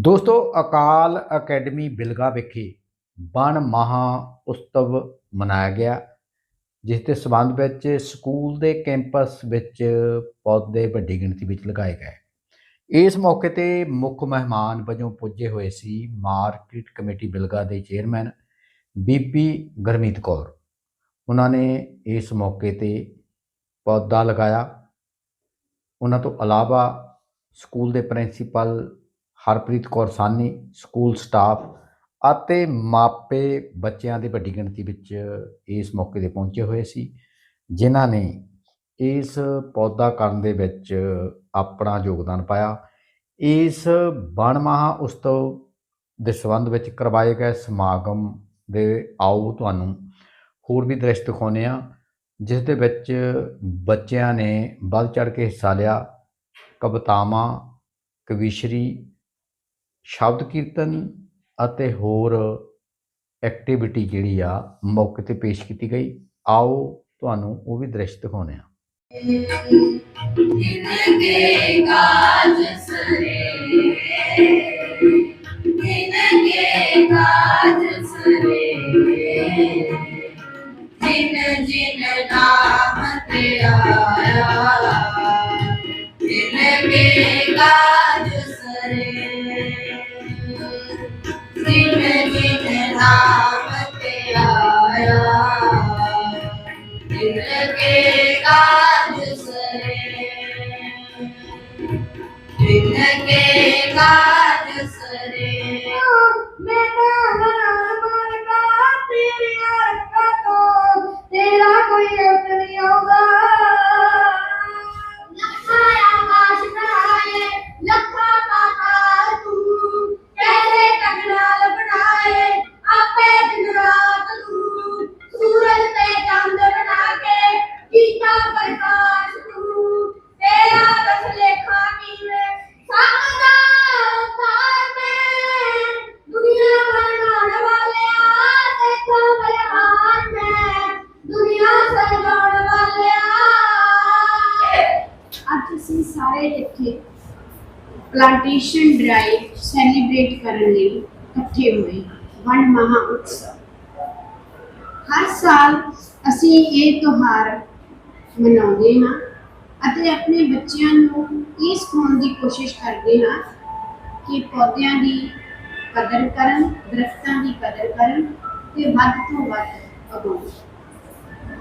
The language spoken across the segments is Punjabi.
ਦੋਸਤੋ, ਅਕਾਲ ਅਕੈਡਮੀ ਬਿਲਗਾ ਵਿਖੇ ਬਣ ਮਹਾ ਉਤਸਵ ਮਨਾਇਆ ਗਿਆ, ਜਿਸ ਦੇ ਸਬੰਧ ਵਿੱਚ ਸਕੂਲ ਦੇ ਕੈਂਪਸ ਵਿੱਚ ਪੌਦੇ ਵੱਡੀ ਗਿਣਤੀ ਵਿੱਚ ਲਗਾਏ ਗਏ। ਇਸ ਮੌਕੇ ਤੇ ਮੁੱਖ ਮਹਿਮਾਨ ਵਜੋਂ ਪੁੱਜੇ ਹੋਏ ਸੀ ਮਾਰਕੀਟ ਕਮੇਟੀ ਬਿਲਗਾ ਦੇ ਚੇਅਰਮੈਨ ਬੀਬੀ ਗਰਮੀਤ ਕੌਰ। ਉਹਨਾਂ ਨੇ ਇਸ ਮੌਕੇ ਤੇ ਪੌਦਾ ਲਗਾਇਆ। ਉਹਨਾਂ ਤੋਂ ਇਲਾਵਾ ਸਕੂਲ ਦੇ principal Harpreet Kaur Sani school staff ਅਤੇ ਮਾਪੇ ਬੱਚਿਆਂ ਦੀ ਵੱਡੀ ਗਿਣਤੀ ਵਿੱਚ ਇਸ ਮੌਕੇ ਤੇ ਪਹੁੰਚੇ ਹੋਏ ਸੀ, ਜਿਨ੍ਹਾਂ ਨੇ ਇਸ ਪੌਦਾ ਕਰਨ ਦੇ ਵਿੱਚ ਆਪਣਾ ਯੋਗਦਾਨ ਪਾਇਆ। ਇਸ ਬਣ ਮਹਾ ਉਤਸਵ ਦੇ ਸੰਬੰਧ ਵਿੱਚ ਕਰਵਾਏ ਗਏ ਸਮਾਗਮ ਦੇ ਆਓ ਤੁਹਾਨੂੰ ਹੋਰ ਵੀ ਦ੍ਰਿਸ਼ ਦਿਖਾਉਂਦੇ ਆ ਜਿਸ ਦੇ ਵਿੱਚ ਬੱਚਿਆਂ ਨੇ ਵੱਧ ਚੜ ਕੇ ਹਿੱਸਾ ਲਿਆ। ਕਵਿਤਾਵਾਂ, ਕਵੀਸ਼ਰੀ ਸ਼ਬਦ ਕੀਰਤਨ ਅਤੇ ਹੋਰ ਐਕਟੀਵਿਟੀ ਜਿਹੜੀ ਆ, ਮੌਕੇ ਤੇ ਪੇਸ਼ ਕੀਤੀ ਗਈ। ਆਓ ਤੁਹਾਨੂੰ ਉਹ ਵੀ ਦ੍ਰਿਸ਼ ਦਿਖਾਉਣੇ ਆ ਇਨਕੇ ਕਾਜ ਸਰੇ ਇਨਕੇ ਕਾਜ ਸਰੇ, ਜਿਨ ਜਿਨ ਨਾਮ ਤੇ ਆਇਆ ਇਨਕੇ ਕਾਜ Senhor. ਪਲਾਂਟੇਸ਼ਨ ਡਰਾਈਵ ਸੈਲੀਬ੍ਰੇਟ ਕਰਨ ਲਈ ਇਕੱਠੇ ਹੋਏ। ਵਣ ਮਹਾ ਉਤਸਵ। ਹਰ ਸਾਲ ਅਸੀਂ ਇਹ ਤਿਉਹਾਰ ਮਨਾਉਂਦੇ ਹਾਂ ਅਤੇ ਆਪਣੇ ਬੱਚਿਆਂ ਨੂੰ ਇਹ ਸਿਖਾਉਣ ਦੀ ਕੋਸ਼ਿਸ਼ ਕਰਦੇ ਹਾਂ ਕਿ ਪੌਦਿਆਂ ਦੀ ਕਦਰ ਕਰਨ, ਦਰਖਤਾਂ ਦੀ ਕਦਰ ਕਰਨ ਤੇ ਵੱਧ ਤੋਂ ਵੱਧ ਉਗਾਉਣ।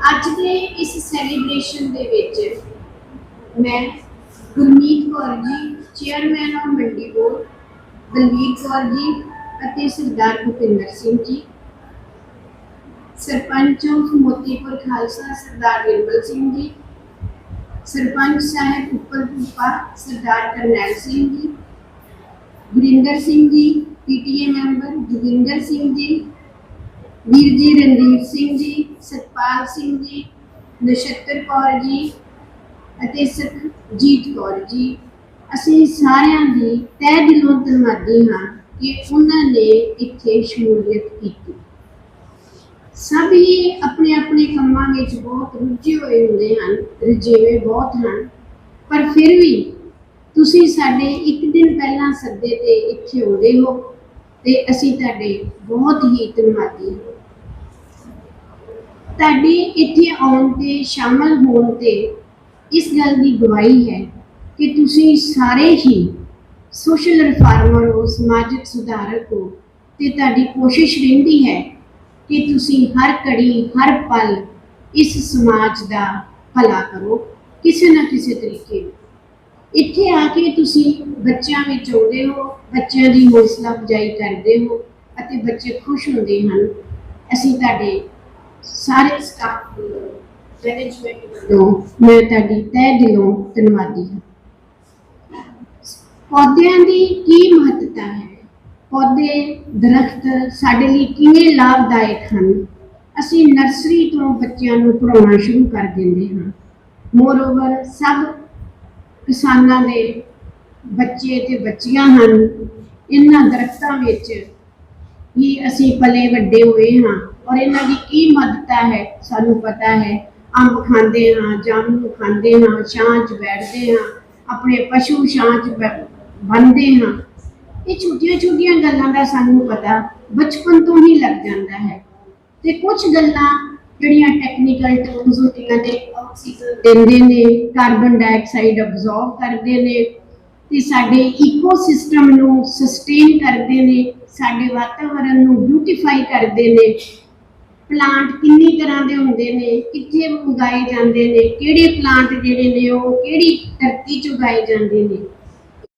ਅੱਜ ਦੇ ਇਸ ਸੈਲੀਬ੍ਰੇਸ਼ਨ ਦੇ ਵਿੱਚ ਮੈਂ Gurmeet Kaur ji chairman of Mandi board Balvir Kaur ji ਅਤੇ ਸਰਦਾਰ ਭੁਪਿੰਦਰ ਸਿੰਘ ਜੀ। ਸਰਪੰਚ ਆਫ ਮੋਤੀਪੁਰ ਖਾਲਸਾ, ਸਰਦਾਰ ਨਿਰਮਲ ਸਿੰਘ ਜੀ। ਸਰਪੰਚ ਸਾਹਿਬ ਉੱਪਰ ਭੂਪਾ, ਸਰਦਾਰ ਕਰਨੈਲ ਸਿੰਘ ਜੀ। Gurinder Singh ji, PTA member Joginder Singh ji. ਵੀਰ ਜੀ ਰਣਵੀਰ ਸਿੰਘ ਜੀ, ਸਤਪਾਲ ਸਿੰਘ ਜੀ, ਨਛੱਤਰ ਕੌਰ ਜੀ ਅਤੇ ਸਤਜੀਤ ਕੌਰ ਜੀ। ਅਸੀਂ ਸਾਰਿਆਂ ਦੀ ਤਹਿ ਦਿਲੋਂ ਧੰਨਵਾਦੀ ਹਾਂ ਕਿ ਉਹਨਾਂ ਨੇ ਇੱਥੇ ਸ਼ਮੂਲੀਅਤ ਕੀਤੀ। ਸਭ ਹੀ ਆਪਣੇ ਆਪਣੇ ਕੰਮਾਂ ਵਿੱਚ ਬਹੁਤ ਰੁੱਝੇ ਹੋਏ ਹੁੰਦੇ ਹਨ, ਰੁਝੇਵੇਂ ਬਹੁਤ ਹਨ, ਪਰ ਫਿਰ ਵੀ ਤੁਸੀਂ ਸਾਡੇ ਇੱਕ ਦਿਨ ਪਹਿਲਾਂ ਸੱਦੇ ਤੇ ਇੱਥੇ ਆਉਂਦੇ ਹੋ ਤੇ ਅਸੀਂ ਤੁਹਾਡੇ ਬਹੁਤ ਹੀ ਧੰਨਵਾਦੀ ਹਾਂ। ਤੁਹਾਡੇ ਇੱਥੇ ਆਉਣ ਤੇ ਸ਼ਾਮਲ ਹੋਣ ਤੇ ਇਸ ਗੱਲ ਦੀ ਗਵਾਹੀ ਹੈ ਕਿ ਤੁਸੀਂ ਸਾਰੇ ਹੀ ਸੋਸ਼ਲ ਰਿਫਾਰਮਰ ਹੋ ਸਮਾਜਿਕ ਸੁਧਾਰਕ ਹੋ ਤੇ ਤੁਹਾਡੀ ਕੋਸ਼ਿਸ਼ ਰਹਿੰਦੀ ਹੈ ਕਿ ਤੁਸੀਂ ਹਰ ਘੜੀ, ਹਰ ਪਲ ਇਸ ਸਮਾਜ ਦਾ ਭਲਾ ਕਰੋ, ਕਿਸੇ ਨਾ ਕਿਸੇ ਤਰੀਕੇ। ਇੱਥੇ ਆ ਕੇ ਤੁਸੀਂ ਬੱਚਿਆਂ ਵਿੱਚ ਆਉਂਦੇ ਹੋ, ਬੱਚਿਆਂ ਦੀ ਹੌਸਲਾ ਅਫਜ਼ਾਈ ਕਰਦੇ ਹੋ ਅਤੇ ਬੱਚੇ ਖੁਸ਼ ਹੁੰਦੇ ਹਨ। ਅਸੀਂ ਤੁਹਾਡੇ ਸਾਰੇ ਸਟਾਫ ਮੈਨੇਜਮੈਂਟ ਵੱਲੋਂ, ਮੈਂ ਤੁਹਾਡੀ ਤਹਿ ਦਿਲੋਂ ਧੰਨਵਾਦੀ ਹਾਂ। ਪੌਦਿਆਂ ਦੀ ਕੀ ਮਹੱਤਤਾ ਹੈ? ਪੌਦੇ, ਦਰਖਤ ਸਾਡੇ ਲਈ ਕਿਵੇਂ ਲਾਭਦਾਇਕ ਹਨ? ਅਸੀਂ ਨਰਸਰੀ ਤੋਂ ਬੱਚਿਆਂ ਨੂੰ ਪੜਾਉਣਾ ਸ਼ੁਰੂ ਕਰ ਦਿੰਦੇ ਹਾਂ। ਮੋਰਓਵਰ ਸਭ ਕਿਸਾਨਾਂ ਦੇ ਬੱਚੇ ਤੇ ਬੱਚੀਆਂ ਹਨ। ਇਹਨਾਂ ਦਰਖਤਾਂ ਵਿੱਚ ਹੀ ਅਸੀਂ ਪਲੇ ਵੱਡੇ ਹੋਏ ਹਾਂ ਔਰ ਇਹਨਾਂ ਦੀ ਕੀ ਮਹੱਤਤਾ ਹੈ? ਸਾਨੂੰ ਪਤਾ ਹੈ। ਅੰਬ ਖਾਂਦੇ ਹਾਂ ਜਾਮੂ ਖਾਂਦੇ ਹਾਂ ਛਾਂ 'ਚ ਬੈਠਦੇ ਹਾਂ, ਆਪਣੇ ਪਸ਼ੂ ਛਾਂ 'ਚ ਬੰਨਦੇ ਹਾਂ। ਇਹ ਛੋਟੀਆਂ ਛੋਟੀਆਂ ਗੱਲਾਂ ਦਾ ਸਾਨੂੰ ਪਤਾ ਬਚਪਨ ਤੋਂ ਹੀ ਲੱਗ ਜਾਂਦਾ ਹੈ। ਤੇ ਕੁਝ ਗੱਲਾਂ ਜਿਹੜੀਆਂ ਟੈਕਨੀਕਲ ਟਰਮਸ ਹੁੰਦੀਆਂ ਨੇ ਆਕਸੀਜਨ ਦਿੰਦੇ ਨੇ ਕਾਰਬਨ ਡਾਈਆਕਸਾਈਡ ਅਬਜ਼ੌਰਬ ਕਰਦੇ ਨੇ, ਤੇ ਸਾਡੇ ਇਕੋਸਿਸਟਮ ਨੂੰ ਸਸਟੇਨ ਕਰਦੇ ਨੇ, ਸਾਡੇ ਵਾਤਾਵਰਣ ਨੂੰ ਬਿਊਟੀਫਾਈ ਕਰਦੇ ਨੇ। ਪਲਾਂਟ ਕਿੰਨੀ ਤਰ੍ਹਾਂ ਦੇ ਹੁੰਦੇ ਨੇ, ਕਿੱਥੇ ਉਗਾਏ ਜਾਂਦੇ ਨੇ, ਕਿਹੜੇ ਪਲਾਂਟ ਜਿਹੜੇ ਨੇ ਉਹ ਕਿਹੜੀ ਧਰਤੀ 'ਚ ਉਗਾਏ ਜਾਂਦੇ ਨੇ।